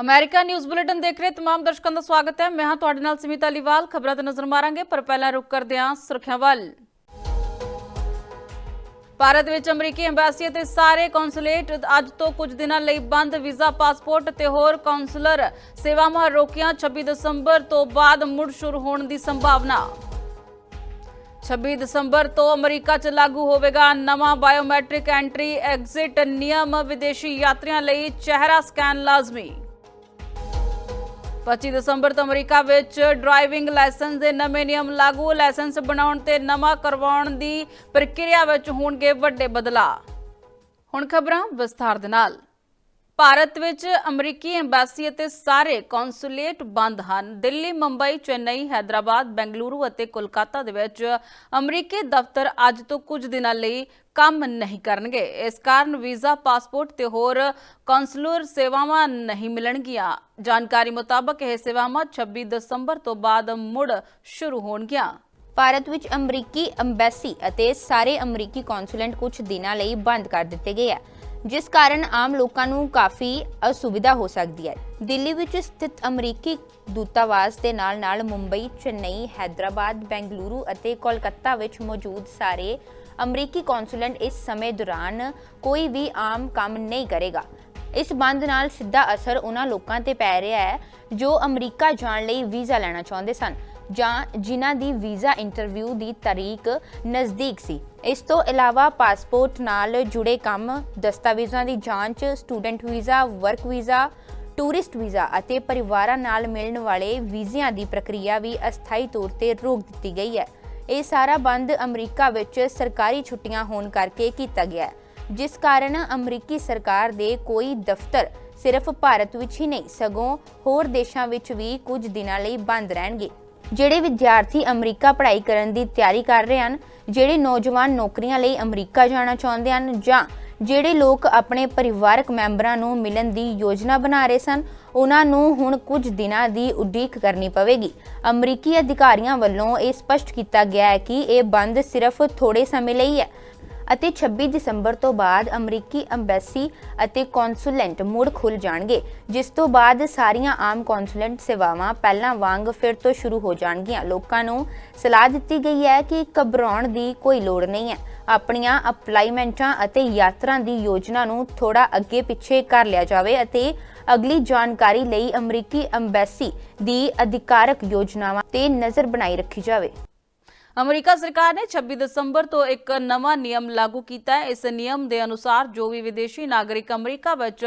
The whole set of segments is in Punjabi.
ਅਮਰੀਕਾ ਨਿਊਜ਼ ਬੁਲੇਟਿਨ ਦੇਖ ਰਹੇ ਤਮਾਮ ਦਰਸ਼ਕਾਂ ਦਾ ਸਵਾਗਤ ਹੈ। ਮੈਂ ਹਾਂ ਤੁਹਾਡੇ ਨਾਲ ਸਮੀਤਾ ਲੀਵਾਲ ਖਬਰਾਂ ਤੇ ਨਜ਼ਰ ਮਾਰਾਂਗੇ, ਪਰ ਪਹਿਲਾਂ ਰੁਕ ਕਰਦੇ ਹਾਂ ਸੁਰਖੀਆਂ ਵੱਲ। ਭਾਰਤ ਵਿੱਚ ਅਮਰੀਕੀ ਐਮਬੈਸੀ ਅਤੇ ਸਾਰੇ ਕੌਂਸੂਲੇਟ ਅੱਜ ਤੋਂ ਕੁਝ ਦਿਨਾਂ ਲਈ ਬੰਦ ਵੀਜ਼ਾ, ਪਾਸਪੋਰਟ ਤੇ ਹੋਰ ਕੌਂਸੂਲਰ ਸੇਵਾਵਾਂ ਰੋਕੀਆਂ। 26 ਦਸੰਬਰ ਤੋਂ ਬਾਅਦ ਮੁੜ ਸ਼ੁਰੂ ਹੋਣ ਦੀ ਸੰਭਾਵਨਾ। 26 ਦਸੰਬਰ ਤੋਂ ਅਮਰੀਕਾ 'ਚ ਲਾਗੂ ਹੋਵੇਗਾ ਨਵਾਂ ਬਾਇਓਮੈਟ੍ਰਿਕ ਐਂਟਰੀ, ਐਗਜ਼ਿਟ ਨਿਯਮ, ਵਿਦੇਸ਼ੀ ਯਾਤਰੀਆਂ ਲਈ ਚਿਹਰਾ ਸਕੈਨ ਲਾਜ਼ਮੀ। 25 ਦਸੰਬਰ ਤੋਂ ਅਮਰੀਕਾ ਵਿੱਚ ਡਰਾਈਵਿੰਗ ਲਾਇਸੈਂਸ ਦੇ ਨਵੇਂ ਨਿਯਮ ਲਾਗੂ। ਲਾਇਸੈਂਸ ਬਣਾਉਣ ਤੇ ਨਵਾਂ ਕਰਵਾਉਣ ਦੀ ਪ੍ਰਕਿਰਿਆ ਵਿੱਚ ਹੋਣਗੇ ਵੱਡੇ ਬਦਲਾਅ। ਹੁਣ ਖਬਰਾਂ ਵਿਸਥਾਰ ਦੇ ਨਾਲ। ਭਾਰਤ ਵਿੱਚ ਅਮਰੀਕੀ ਐਮਬੈਸੀ ਅਤੇ ਸਾਰੇ ਕੌਂਸੂਲੇਟ ਬੰਦ ਹਨ। ਦਿੱਲੀ, ਮੁੰਬਈ, ਚੇਨਈ, ਹੈਦਰਾਬਾਦ, ਬੈਂਗਲੁਰੂ ਅਤੇ ਕੋਲਕਾਤਾ ਦੇ ਵਿੱਚ ਅਮਰੀਕੀ ਦਫ਼ਤਰ ਅੱਜ ਤੋਂ ਕੁਝ ਦਿਨਾਂ ਲਈ ਕੰਮ ਨਹੀਂ ਕਰਨਗੇ। ਇਸ ਕਾਰਨ ਵੀਜ਼ਾ, ਪਾਸਪੋਰਟ ਤੇ ਹੋਰ ਕੌਂਸੂਲਰ ਸੇਵਾਵਾਂ ਨਹੀਂ ਮਿਲਣਗੀਆਂ। ਜਾਣਕਾਰੀ ਮੁਤਾਬਕ ਇਹ ਸੇਵਾਵਾਂ 26 ਦਸੰਬਰ ਤੋਂ ਬਾਅਦ ਮੁੜ ਸ਼ੁਰੂ ਹੋਣਗੀਆਂ। ਭਾਰਤ ਵਿੱਚ ਅਮਰੀਕੀ ਅੰਬੈਸੀ ਅਤੇ ਸਾਰੇ ਅਮਰੀਕੀ ਕੌਂਸੂਲੈਂਟ ਕੁਝ ਦਿਨਾਂ ਲਈ ਬੰਦ ਕਰ ਦਿੱਤੇ ਗਏ ਹੈ ਜਿਸ ਕਾਰਨ ਆਮ ਲੋਕਾਂ ਨੂੰ ਕਾਫੀ ਅਸੁਵਿਧਾ ਹੋ ਸਕਦੀ ਹੈ। ਦਿੱਲੀ ਵਿੱਚ ਸਥਿਤ ਅਮਰੀਕੀ ਦੂਤਾਵਾਸ ਦੇ ਨਾਲ-ਨਾਲ ਮੁੰਬਈ, ਚੇਨਈ, ਹੈਦਰਾਬਾਦ, ਬੈਂਗਲੁਰੂ ਅਤੇ ਕੋਲਕਾਤਾ ਵਿੱਚ ਮੌਜੂਦ ਸਾਰੇ ਅਮਰੀਕੀ ਕੌਂਸੂਲੈਂਟ ਇਸ ਸਮੇਂ ਦੌਰਾਨ ਕੋਈ ਵੀ ਆਮ ਕੰਮ ਨਹੀਂ ਕਰੇਗਾ। ਇਸ ਬੰਦ ਨਾਲ ਸਿੱਧਾ ਅਸਰ ਉਹਨਾਂ ਲੋਕਾਂ ਤੇ ਪੈ ਰਿਹਾ ਹੈ ਜੋ ਅਮਰੀਕਾ ਜਾਣ ਲਈ ਵੀਜ਼ਾ ਲੈਣਾ ਚਾਹੁੰਦੇ ਸਨ। ਜਾਂ ਜਿਨ੍ਹਾਂ ਦੀ ਵੀਜ਼ਾ ਇੰਟਰਵਿਊ ਦੀ ਤਾਰੀਖ ਨਜ਼ਦੀਕ ਸੀ। ਇਸ ਤੋਂ ਇਲਾਵਾ ਪਾਸਪੋਰਟ ਨਾਲ ਜੁੜੇ ਕੰਮ, ਦਸਤਾਵੇਜ਼ਾਂ ਦੀ ਜਾਂਚ, student visa, work visa, tourist visa ਅਤੇ ਪਰਿਵਾਰਾਂ ਨਾਲ ਮਿਲਣ ਵਾਲੇ ਵੀਜ਼ਿਆਂ ਦੀ ਪ੍ਰਕਿਰਿਆ ਵੀ ਅਸਥਾਈ ਤੌਰ ਤੇ ਰੋਕ ਦਿੱਤੀ ਗਈ ਹੈ। ਇਹ ਸਾਰਾ ਬੰਦ ਅਮਰੀਕਾ ਵਿੱਚ ਸਰਕਾਰੀ ਛੁੱਟੀਆਂ ਹੋਣ ਕਰਕੇ ਕੀਤਾ ਗਿਆ ਹੈ, ਜਿਸ ਕਾਰਨ ਅਮਰੀਕੀ ਸਰਕਾਰ ਦੇ ਕੋਈ ਦਫ਼ਤਰ ਸਿਰਫ ਭਾਰਤ ਵਿੱਚ ਹੀ ਨਹੀਂ, ਸਗੋਂ ਹੋਰ ਦੇਸ਼ਾਂ ਵਿੱਚ ਵੀ ਕੁਝ ਦਿਨਾਂ ਲਈ ਬੰਦ ਰਹਿਣਗੇ। ਜਿਹੜੇ ਵਿਦਿਆਰਥੀ ਅਮਰੀਕਾ ਪੜ੍ਹਾਈ ਕਰਨ ਦੀ ਤਿਆਰੀ ਕਰ ਰਹੇ ਹਨ, ਜਿਹੜੇ ਨੌਜਵਾਨ ਨੌਕਰੀਆਂ ਲਈ ਅਮਰੀਕਾ ਜਾਣਾ ਚਾਹੁੰਦੇ ਹਨ ਜਾਂ ਜਿਹੜੇ ਲੋਕ ਆਪਣੇ ਪਰਿਵਾਰਕ ਮੈਂਬਰਾਂ ਨੂੰ ਮਿਲਣ ਦੀ ਯੋਜਨਾ ਬਣਾ ਰਹੇ ਸਨ, ਉਹਨਾਂ ਨੂੰ ਹੁਣ ਕੁਝ ਦਿਨਾਂ ਦੀ ਉਡੀਕ ਕਰਨੀ ਪਵੇਗੀ। ਅਮਰੀਕੀ ਅਧਿਕਾਰੀਆਂ ਵੱਲੋਂ ਇਹ ਸਪਸ਼ਟ ਕੀਤਾ ਗਿਆ ਹੈ ਕਿ ਇਹ ਬੰਦ ਸਿਰਫ ਥੋੜੇ ਸਮੇਂ ਲਈ ਹੈ। ਅਤੇ 26 ਦਸੰਬਰ ਤੋਂ ਬਾਅਦ ਅਮਰੀਕੀ ਅੰਬੈਸੀ ਅਤੇ ਕੌਂਸੂਲੈਂਟ ਮੁੜ ਖੁੱਲ ਜਾਣਗੇ, ਜਿਸ ਤੋਂ ਬਾਅਦ ਸਾਰੀਆਂ ਆਮ ਕੌਂਸੂਲੈਂਟ ਸੇਵਾਵਾਂ ਪਹਿਲਾਂ ਵਾਂਗ ਫਿਰ ਤੋਂ ਸ਼ੁਰੂ ਹੋ ਜਾਣਗੀਆਂ। ਲੋਕਾਂ ਨੂੰ ਸਲਾਹ ਦਿੱਤੀ ਗਈ ਹੈ ਕਿ ਘਬਰਾਉਣ ਦੀ ਕੋਈ ਲੋੜ ਨਹੀਂ ਹੈ। ਆਪਣੀਆਂ ਅਪਲਾਈਮੈਂਟਾਂ ਅਤੇ ਯਾਤਰਾ ਦੀ ਯੋਜਨਾ ਨੂੰ ਥੋੜਾ ਅੱਗੇ ਪਿੱਛੇ ਕਰ ਲਿਆ ਜਾਵੇ ਅਤੇ ਅਗਲੀ ਜਾਣਕਾਰੀ ਲਈ ਅਮਰੀਕੀ ਅੰਬੈਸੀ ਦੀ ਅਧਿਕਾਰਕ ਯੋਜਨਾਵਾਂ ਤੇ ਨਜ਼ਰ ਬਣਾਈ ਰੱਖੀ ਜਾਵੇ। ਅਮਰੀਕਾ ਸਰਕਾਰ ਨੇ 26 ਦਸੰਬਰ ਤੋਂ ਇੱਕ ਨਵਾਂ ਨਿਯਮ ਲਾਗੂ ਕੀਤਾ ਹੈ। ਇਸ ਨਿਯਮ ਦੇ ਅਨੁਸਾਰ ਜੋ ਵੀ ਵਿਦੇਸ਼ੀ ਨਾਗਰਿਕ ਅਮਰੀਕਾ ਵਿੱਚ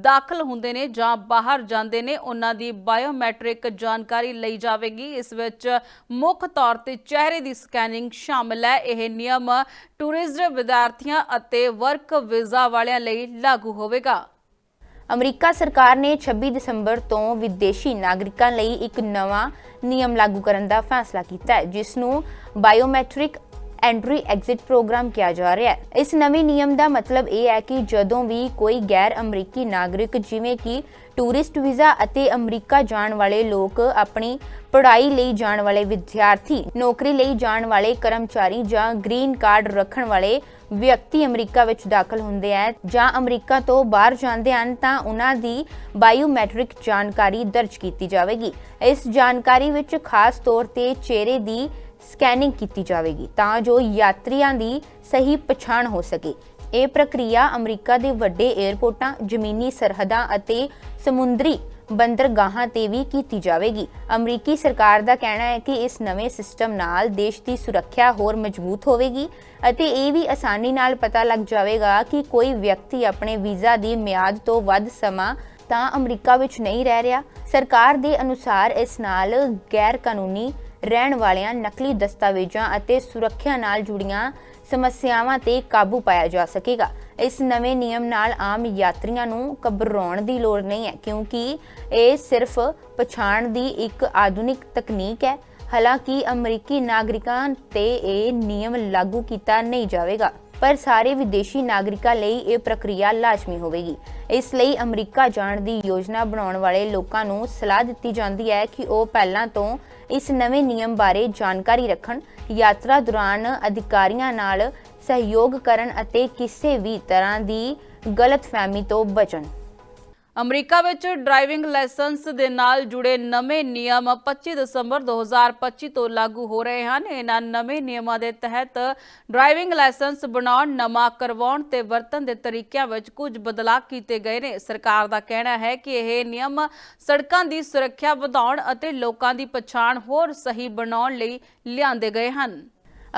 ਦਾਖਲ ਹੁੰਦੇ ਨੇ ਜਾਂ ਬਾਹਰ ਜਾਂਦੇ ਨੇ, ਉਹਨਾਂ ਦੀ ਬਾਇਓਮੈਟ੍ਰਿਕ ਜਾਣਕਾਰੀ ਲਈ ਜਾਵੇਗੀ। ਇਸ ਵਿੱਚ ਮੁੱਖ ਤੌਰ ਤੇ ਚਿਹਰੇ ਦੀ ਸਕੈਨਿੰਗ ਸ਼ਾਮਲ ਹੈ। ਇਹ ਨਿਯਮ ਟੂਰਿਸਟ ਵਿਦਿਆਰਥੀਆਂ ਅਤੇ ਵਰਕ ਵੀਜ਼ਾ ਵਾਲਿਆਂ ਲਈ ਲਾਗੂ ਹੋਵੇਗਾ। ਅਮਰੀਕਾ ਸਰਕਾਰ ਨੇ 26 ਦਸੰਬਰ ਤੋਂ ਵਿਦੇਸ਼ੀ ਨਾਗਰਿਕਾਂ ਲਈ ਇੱਕ ਨਵਾਂ ਨਿਯਮ ਲਾਗੂ ਕਰਨ ਦਾ ਫੈਸਲਾ ਕੀਤਾ ਹੈ, ਜਿਸ ਨੂੰ ਬਾਇਓਮੈਟ੍ਰਿਕ ਐਂਟਰੀ ਐਗਜ਼ਿਟ ਪ੍ਰੋਗਰਾਮ ਕਿਹਾ ਜਾ ਰਿਹਾ ਹੈ। ਇਸ ਨਵੇਂ ਨਿਯਮ ਦਾ ਮਤਲਬ ਇਹ ਹੈ ਕਿ ਜਦੋਂ ਵੀ ਕੋਈ ਗੈਰ ਅਮਰੀਕੀ ਨਾਗਰਿਕ, ਜਿਵੇਂ ਕਿ ਟੂਰਿਸਟ ਵੀਜ਼ਾ ਅਤੇ ਅਮਰੀਕਾ ਜਾਣ ਵਾਲੇ ਲੋਕ ਆਪਣੀ ਪੜ੍ਹਾਈ ਲਈ ਜਾਣ ਵਾਲੇ ਵਿਦਿਆਰਥੀ, ਨੌਕਰੀ ਲਈ ਜਾਣ ਵਾਲੇ ਕਰਮਚਾਰੀ ਜਾਂ ਗ੍ਰੀਨ ਕਾਰਡ ਰੱਖਣ ਵਾਲੇ ਵਿਅਕਤੀ ਅਮਰੀਕਾ ਵਿੱਚ ਦਾਖਲ ਹੁੰਦੇ ਹੈ ਜਾਂ ਅਮਰੀਕਾ ਤੋਂ ਬਾਹਰ ਜਾਂਦੇ ਹਨ ਤਾਂ ਉਹਨਾਂ ਦੀ ਬਾਇਓਮੈਟ੍ਰਿਕ ਜਾਣਕਾਰੀ ਦਰਜ ਕੀਤੀ ਜਾਵੇਗੀ। ਇਸ ਜਾਣਕਾਰੀ ਵਿੱਚ ਖਾਸ ਤੌਰ ਤੇ ਚਿਹਰੇ ਦੀ ਸਕੈਨਿੰਗ ਕੀਤੀ ਜਾਵੇਗੀ ਤਾਂ ਜੋ ਯਾਤਰੀਆਂ ਦੀ ਸਹੀ ਪਛਾਣ ਹੋ ਸਕੇ। ਇਹ ਪ੍ਰਕਿਰਿਆ ਅਮਰੀਕਾ ਦੇ ਵੱਡੇ 에ਅਰਪੋਰਟਾਂ ਜ਼ਮੀਨੀ ਸਰਹੱਦਾਂ ਅਤੇ ਸਮੁੰਦਰੀ ਬੰਦਰਗਾਹਾਂ ਤੇ ਵੀ ਕੀਤੀ ਜਾਵੇਗੀ। ਅਮਰੀਕੀ ਸਰਕਾਰ ਦਾ ਕਹਿਣਾ ਹੈ ਕਿ ਇਸ ਨਵੇਂ ਸਿਸਟਮ ਨਾਲ ਦੇਸ਼ ਦੀ ਸੁਰੱਖਿਆ ਹੋਰ ਮਜ਼ਬੂਤ ਹੋਵੇਗੀ ਅਤੇ ਇਹ ਵੀ ਆਸਾਨੀ ਨਾਲ ਪਤਾ ਲੱਗ ਜਾਵੇਗਾ ਕਿ ਕੋਈ ਵਿਅਕਤੀ ਆਪਣੇ ਵੀਜ਼ਾ ਦੀ ਮਿਆਦ ਤੋਂ ਵੱਧ ਸਮਾਂ ਤਾਂ ਅਮਰੀਕਾ ਵਿੱਚ ਨਹੀਂ ਰਹਿ ਰਿਹਾ। ਸਰਕਾਰ ਦੇ ਅਨੁਸਾਰ ਇਸ ਨਾਲ ਗੈਰ ਕਾਨੂੰਨੀ ਰਹਿਣ ਵਾਲਿਆਂ, ਨਕਲੀ ਦਸਤਾਵੇਜ਼ਾਂ ਅਤੇ ਸੁਰੱਖਿਆ ਨਾਲ ਜੁੜੀਆਂ ਸਮੱਸਿਆਵਾਂ ਤੇ ਕਾਬੂ ਪਾਇਆ ਜਾ ਸਕੇਗਾ। ਇਸ ਨਵੇਂ ਨਿਯਮ ਨਾਲ ਆਮ ਯਾਤਰੀਆਂ ਨੂੰ ਘਬਰਾਉਣ ਦੀ ਲੋੜ ਨਹੀਂ ਹੈ, ਕਿਉਂਕਿ ਇਹ ਸਿਰਫ ਪਛਾਣ ਦੀ ਇੱਕ ਆਧੁਨਿਕ ਤਕਨੀਕ ਹੈ। ਹਾਲਾਂਕਿ ਅਮਰੀਕੀ ਨਾਗਰਿਕਾਂ ਤੇ ਇਹ ਨਿਯਮ ਲਾਗੂ ਕੀਤਾ ਨਹੀਂ ਜਾਵੇਗਾ, ਪਰ ਸਾਰੇ ਵਿਦੇਸ਼ੀ ਨਾਗਰਿਕਾਂ ਲਈ ਇਹ ਪ੍ਰਕਿਰਿਆ ਲਾਜ਼ਮੀ ਹੋਵੇਗੀ। ਇਸ ਲਈ ਅਮਰੀਕਾ ਜਾਣ ਦੀ ਯੋਜਨਾ ਬਣਾਉਣ ਵਾਲੇ ਲੋਕਾਂ ਨੂੰ ਸਲਾਹ ਦਿੱਤੀ ਜਾਂਦੀ ਹੈ ਕਿ ਉਹ ਪਹਿਲਾਂ ਤੋਂ ਇਸ ਨਵੇਂ ਨਿਯਮ ਬਾਰੇ ਜਾਣਕਾਰੀ ਰੱਖਣ। ਯਾਤਰਾ ਦੌਰਾਨ ਅਧਿਕਾਰੀਆਂ ਨਾਲ ਸਹਿਯੋਗ ਕਰਨ ਅਤੇ ਕਿਸੇ ਵੀ ਤਰ੍ਹਾਂ ਦੀ ਗਲਤਫਹਿਮੀ ਤੋਂ ਬਚਣ। ਅਮਰੀਕਾ ਵਿੱਚ ਡਰਾਈਵਿੰਗ ਲਾਇਸੈਂਸ ਦੇ ਨਾਲ ਜੁੜੇ ਨਵੇਂ ਨਿਯਮ 25 ਦਸੰਬਰ 2025 ਤੋਂ ਲਾਗੂ ਹੋ ਰਹੇ ਹਨ। ਇਹਨਾਂ ਨਵੇਂ ਨਿਯਮਾਂ ਦੇ ਤਹਿਤ ਡਰਾਈਵਿੰਗ ਲਾਇਸੈਂਸ ਬਣਾਉਣ, ਨਵਾਂ ਕਰਵਾਉਣ ਤੇ ਵਰਤਣ ਦੇ ਤਰੀਕਿਆਂ ਵਿੱਚ ਕੁਝ ਬਦਲਾਅ ਕੀਤੇ ਗਏ ਨੇ। ਸਰਕਾਰ ਦਾ ਕਹਿਣਾ ਹੈ ਕਿ ਇਹ ਨਿਯਮ ਸੜਕਾਂ ਦੀ ਸੁਰੱਖਿਆ ਵਧਾਉਣ ਅਤੇ ਲੋਕਾਂ ਦੀ ਪਛਾਣ ਹੋਰ ਸਹੀ ਬਣਾਉਣ ਲਈ ਲਿਆਂਦੇ ਗਏ ਹਨ।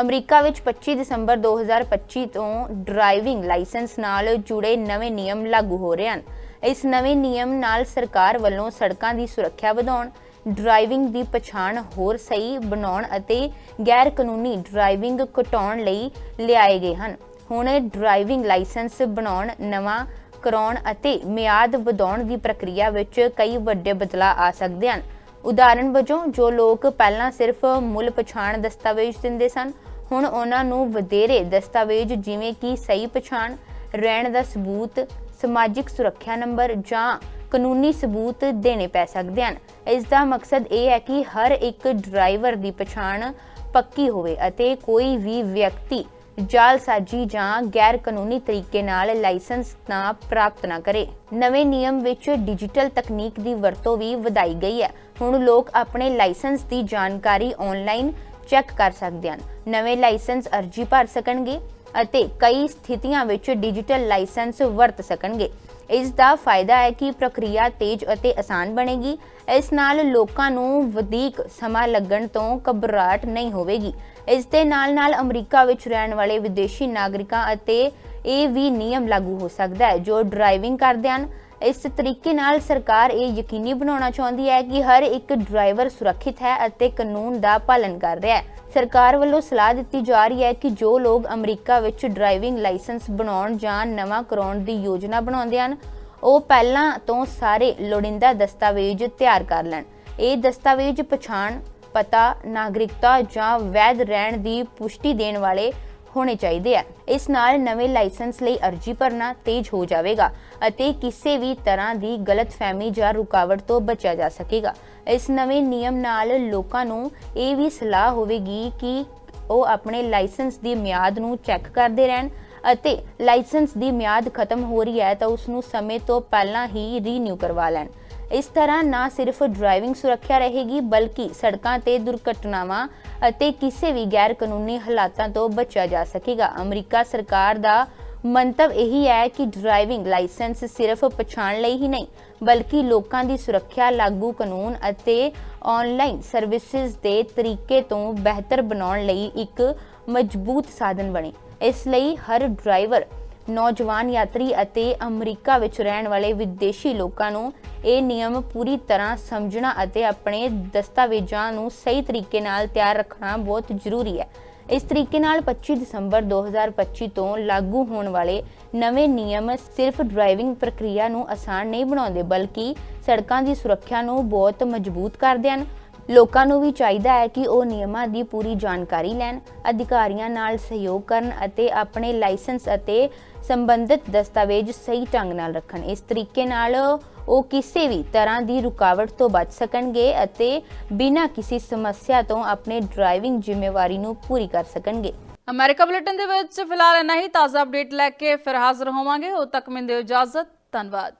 ਅਮਰੀਕਾ ਵਿੱਚ 25 ਦਸੰਬਰ 2025 ਤੋਂ ਡਰਾਈਵਿੰਗ ਲਾਇਸੈਂਸ ਨਾਲ ਜੁੜੇ ਨਵੇਂ ਨਿਯਮ ਲਾਗੂ ਹੋ ਰਹੇ ਹਨ। ਇਸ ਨਵੇਂ ਨਿਯਮ ਨਾਲ ਸਰਕਾਰ ਵੱਲੋਂ ਸੜਕਾਂ ਦੀ ਸੁਰੱਖਿਆ ਵਧਾਉਣ, ਡਰਾਈਵਿੰਗ ਦੀ ਪਛਾਣ ਹੋਰ ਸਹੀ ਬਣਾਉਣ ਅਤੇ ਗੈਰ ਕਾਨੂੰਨੀ ਡਰਾਈਵਿੰਗ ਘਟਾਉਣ ਲਈ ਲਿਆਏ ਗਏ ਹਨ। ਹੁਣ ਡਰਾਈਵਿੰਗ ਲਾਇਸੈਂਸ ਬਣਾਉਣ, ਨਵਾਂ ਕਰਾਉਣ ਅਤੇ ਮਿਆਦ ਵਧਾਉਣ ਦੀ ਪ੍ਰਕਿਰਿਆ ਵਿੱਚ ਕਈ ਵੱਡੇ ਬਦਲਾਅ ਆ ਸਕਦੇ ਹਨ। ਉਦਾਹਰਣ ਵਜੋਂ, ਜੋ ਲੋਕ ਪਹਿਲਾਂ ਸਿਰਫ ਮੁੱਲ ਪਛਾਣ ਦਸਤਾਵੇਜ਼ ਦਿੰਦੇ ਸਨ, ਹੁਣ ਉਹਨਾਂ ਨੂੰ ਵਧੇਰੇ ਦਸਤਾਵੇਜ਼ ਜਿਵੇਂ ਕਿ ਸਹੀ ਪਛਾਣ, ਰਹਿਣ ਦਾ ਸਬੂਤ, ਸਮਾਜਿਕ ਸੁਰੱਖਿਆ ਨੰਬਰ ਜਾਂ ਕਾਨੂੰਨੀ ਸਬੂਤ ਦੇਣੇ ਪੈ ਸਕਦੇ ਹਨ। ਇਸ ਦਾ ਮਕਸਦ ਇਹ ਹੈ ਕਿ ਹਰ ਇੱਕ ਡਰਾਈਵਰ ਦੀ ਪਛਾਣ ਪੱਕੀ ਹੋਵੇ ਅਤੇ ਕੋਈ ਵੀ ਵਿਅਕਤੀ ਜਾਲਸਾਜੀ ਜਾਂ ਗੈਰ ਕਾਨੂੰਨੀ ਤਰੀਕੇ ਨਾਲ ਲਾਇਸੈਂਸ ਨਾ ਪ੍ਰਾਪਤ ਨਾ ਕਰੇ। ਨਵੇਂ ਨਿਯਮ ਵਿੱਚ ਡਿਜੀਟਲ ਤਕਨੀਕ ਦੀ ਵਰਤੋਂ ਵੀ ਵਧਾਈ ਗਈ ਹੈ। ਹੁਣ ਲੋਕ ਆਪਣੇ ਲਾਇਸੈਂਸ ਦੀ ਜਾਣਕਾਰੀ ਆਨਲਾਈਨ ਚੈੱਕ ਕਰ ਸਕਦੇ ਹਨ। ਨਵੇਂ ਲਾਇਸੈਂਸ ਅਰਜ਼ੀ ਭਰ ਸਕਣਗੇ ਅਤੇ ਕਈ ਸਥਿਤੀਆਂ ਵਿੱਚ ਡਿਜੀਟਲ ਲਾਇਸੈਂਸ ਵਰਤ ਸਕਣਗੇ। ਇਸ ਦਾ ਫਾਇਦਾ ਹੈ ਕਿ ਪ੍ਰਕਿਰਿਆ ਤੇਜ਼ ਅਤੇ ਆਸਾਨ ਬਣੇਗੀ। ਇਸ ਨਾਲ ਲੋਕਾਂ ਨੂੰ ਵਧੇਕ ਸਮਾਂ ਲੱਗਣ ਤੋਂ ਘਬਰਾਹਟ ਨਹੀਂ ਹੋਵੇਗੀ। ਇਸ ਦੇ ਨਾਲ-ਨਾਲ ਅਮਰੀਕਾ ਵਿੱਚ ਰਹਿਣ ਵਾਲੇ ਵਿਦੇਸ਼ੀ ਨਾਗਰਿਕਾਂ ਅਤੇ ਇਹ ਵੀ ਨਿਯਮ ਲਾਗੂ ਹੋ ਸਕਦਾ ਹੈ, ਜੋ ਡਰਾਈਵਿੰਗ ਕਰਦੇ ਹਨ। ਇਸ ਤਰੀਕੇ ਨਾਲ ਸਰਕਾਰ ਇਹ ਯਕੀਨੀ ਬਣਾਉਣਾ ਚਾਹੁੰਦੀ ਹੈ ਕਿ ਹਰ ਇੱਕ ਡਰਾਈਵਰ ਸੁਰੱਖਿਅਤ ਹੈ ਅਤੇ ਕਾਨੂੰਨ ਦਾ ਪਾਲਣ ਕਰ ਰਿਹਾ ਹੈ। ਸਰਕਾਰ ਵੱਲੋਂ ਸਲਾਹ ਦਿੱਤੀ ਜਾ ਰਹੀ ਹੈ ਕਿ ਜੋ ਲੋਕ ਅਮਰੀਕਾ ਵਿੱਚ ਡਰਾਈਵਿੰਗ ਲਾਇਸੈਂਸ ਬਣਾਉਣ ਜਾਂ ਨਵਾਂ ਕਰਾਉਣ ਦੀ ਯੋਜਨਾ ਬਣਾਉਂਦੇ ਹਨ, ਉਹ ਪਹਿਲਾਂ ਤੋਂ ਸਾਰੇ ਲੋੜੀਂਦਾ ਦਸਤਾਵੇਜ਼ ਤਿਆਰ ਕਰ ਲੈਣ। ਇਹ ਦਸਤਾਵੇਜ਼ ਪਛਾਣ, ਪਤਾ, ਨਾਗਰਿਕਤਾ ਜਾਂ ਵੈਧ ਰਹਿਣ ਦੀ ਪੁਸ਼ਟੀ ਦੇਣ ਵਾਲੇ ਹੋਣੇ ਚਾਹੀਦੇ ਆ। ਇਸ ਨਾਲ ਨਵੇਂ ਲਾਇਸੈਂਸ ਲਈ ਅਰਜ਼ੀ ਭਰਨਾ ਤੇਜ਼ ਹੋ ਜਾਵੇਗਾ ਅਤੇ ਕਿਸੇ ਵੀ ਤਰ੍ਹਾਂ ਦੀ ਗਲਤਫਹਿਮੀ ਜਾਂ ਰੁਕਾਵਟ ਤੋਂ ਬਚਿਆ ਜਾ ਸਕੇਗਾ। ਇਸ ਨਵੇਂ ਨਿਯਮ ਨਾਲ ਲੋਕਾਂ ਨੂੰ ਇਹ ਵੀ ਸਲਾਹ ਹੋਵੇਗੀ ਕਿ ਉਹ ਆਪਣੇ ਲਾਇਸੈਂਸ ਦੀ ਮਿਆਦ ਨੂੰ ਚੈੱਕ ਕਰਦੇ ਰਹਿਣ ਅਤੇ ਲਾਇਸੈਂਸ ਦੀ ਮਿਆਦ ਖਤਮ ਹੋ ਰਹੀ ਹੈ ਤਾਂ ਉਸ ਨੂੰ ਸਮੇਂ ਤੋਂ ਪਹਿਲਾਂ ਹੀ ਰੀਨਿਊ ਕਰਵਾ ਲੈਣ। ਇਸ ਤਰ੍ਹਾਂ ਨਾ ਸਿਰਫ ਡਰਾਈਵਿੰਗ ਸੁਰੱਖਿਆ ਰਹੇਗੀ, ਬਲਕਿ ਸੜਕਾਂ ਤੇ ਦੁਰਘਟਨਾਵਾਂ ਅਤੇ ਕਿਸੇ ਵੀ ਗੈਰ ਕਾਨੂੰਨੀ ਹਾਲਾਤਾਂ ਤੋਂ ਬਚਿਆ ਜਾ ਸਕੇਗਾ। ਅਮਰੀਕਾ ਸਰਕਾਰ ਦਾ ਮੰਤਵ ਇਹੀ ਹੈ ਕਿ ਡਰਾਈਵਿੰਗ ਲਾਇਸੈਂਸ ਸਿਰਫ ਪਛਾਣ ਲਈ ਹੀ ਨਹੀਂ, ਬਲਕਿ ਲੋਕਾਂ ਦੀ ਸੁਰੱਖਿਆ ਲਾਗੂ ਕਾਨੂੰਨ ਅਤੇ ਆਨਲਾਈਨ ਸਰਵਿਸਿਜ਼ ਦੇ ਤਰੀਕੇ ਤੋਂ ਬਿਹਤਰ ਬਣਾਉਣ ਲਈ ਇੱਕ ਮਜ਼ਬੂਤ ਸਾਧਨ ਬਣੇ। ਇਸ ਲਈ ਹਰ ਡਰਾਈਵਰ ਨੌਜਵਾਨ ਯਾਤਰੀ ਅਤੇ ਅਮਰੀਕਾ ਵਿੱਚ ਰਹਿਣ ਵਾਲੇ ਵਿਦੇਸ਼ੀ ਲੋਕਾਂ ਨੂੰ ਇਹ ਨਿਯਮ ਪੂਰੀ ਤਰ੍ਹਾਂ ਸਮਝਣਾ ਅਤੇ ਆਪਣੇ ਦਸਤਾਵੇਜ਼ਾਂ ਨੂੰ ਸਹੀ ਤਰੀਕੇ ਨਾਲ ਤਿਆਰ ਰੱਖਣਾ ਬਹੁਤ ਜ਼ਰੂਰੀ ਹੈ। ਇਸ ਤਰੀਕੇ ਨਾਲ 25 ਦਸੰਬਰ 2025 ਤੋਂ ਲਾਗੂ ਹੋਣ ਵਾਲੇ ਨਵੇਂ ਨਿਯਮ ਸਿਰਫ ਡਰਾਈਵਿੰਗ ਪ੍ਰਕਿਰਿਆ ਨੂੰ ਆਸਾਨ ਨਹੀਂ ਬਣਾਉਂਦੇ, ਬਲਕਿ ਸੜਕਾਂ ਦੀ ਸੁਰੱਖਿਆ ਨੂੰ ਬਹੁਤ ਮਜ਼ਬੂਤ ਕਰਦੇ ਹਨ। ਲੋਕਾਂ ਨੂੰ ਵੀ ਚਾਹੀਦਾ ਹੈ ਕਿ ਉਹ ਨਿਯਮਾਂ ਦੀ ਪੂਰੀ ਜਾਣਕਾਰੀ ਲੈਣ, ਅਧਿਕਾਰੀਆਂ ਨਾਲ ਸਹਿਯੋਗ ਕਰਨ ਅਤੇ ਆਪਣੇ ਲਾਇਸੈਂਸ ਅਤੇ ਸੰਬੰਧਿਤ ਦਸਤਾਵੇਜ਼ ਸਹੀ ਢੰਗ ਨਾਲ ਰੱਖਣ। ਇਸ ਤਰੀਕੇ ਨਾਲ ਉਹ ਕਿਸੇ ਵੀ ਤਰ੍ਹਾਂ ਦੀ ਰੁਕਾਵਟ ਤੋਂ ਬਚ ਸਕਣਗੇ ਅਤੇ ਬਿਨਾਂ ਕਿਸੇ ਸਮੱਸਿਆ ਤੋਂ ਆਪਣੇ ਡਰਾਈਵਿੰਗ ਜ਼ਿੰਮੇਵਾਰੀ ਨੂੰ ਪੂਰੀ ਕਰ ਸਕਣਗੇ। ਅਮਰੀਕਾ ਬੁਲੇਟਿਨ ਦੇ ਵਿੱਚ ਫਿਲਹਾਲ ਇੰਨਾ ਹੀ। ਤਾਜ਼ਾ ਅਪਡੇਟ ਲੈ ਕੇ ਫਿਰ ਹਾਜ਼ਰ ਹੋਵਾਂਗੇ। ਉਦੋਂ ਤੱਕ ਮੈਨੂੰ ਦਿਓ ਇਜਾਜ਼ਤ। ਧੰਨਵਾਦ।